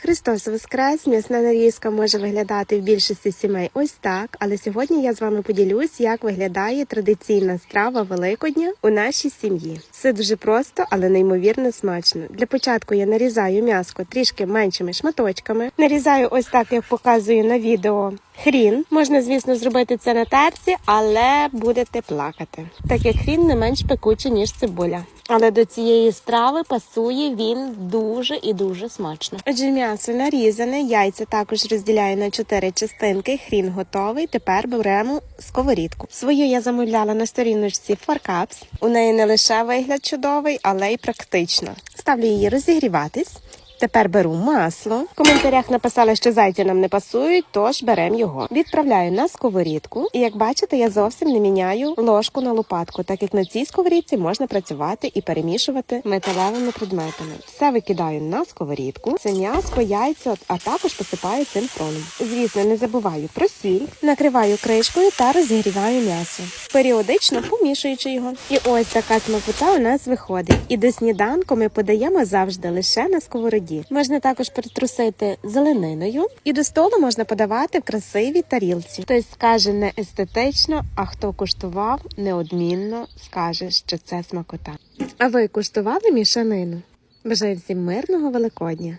Христос Воскрес, м'ясна нарізка може виглядати в більшості сімей ось так, але сьогодні я з вами поділюсь, як виглядає традиційна страва Великодня у нашій сім'ї. Все дуже просто, але неймовірно смачно. Для початку я нарізаю м'яско трішки меншими шматочками. Нарізаю ось так, як показую на відео. Хрін можна, звісно, зробити це на терці, але будете плакати, так як хрін не менш пекучий, ніж цибуля. Але до цієї страви пасує він дуже і дуже смачно. Отже, м'ясо нарізане, яйця також розділяю на чотири частинки. Хрін готовий. Тепер беремо сковорідку. Свою я замовляла на сторіночці Фаркапс. У неї не лише вигляд чудовий, але й практично. Ставлю її розігріватись. Тепер беру масло. В коментарях написали, що зайці нам не пасують, тож беремо його. Відправляю на сковорідку. І як бачите, я зовсім не міняю ложку на лопатку, так як на цій сковорідці можна працювати і перемішувати металевими предметами. Все викидаю на сковорідку. Це м'ясо, яйця, а також посипаю цим фроном. Звісно, не забуваю про сіль, накриваю кришкою та розігріваю м'ясо, періодично помішуючи його. І ось така смакота у нас виходить. І до сніданку ми подаємо завжди лише на сковороді. Можна також притрусити зелениною, і до столу можна подавати в красивій тарілці. Хтось скаже не естетично, а хто куштував неодмінно скаже, що це смакота. А ви куштували мішанину? Бажаю всім мирного Великодня!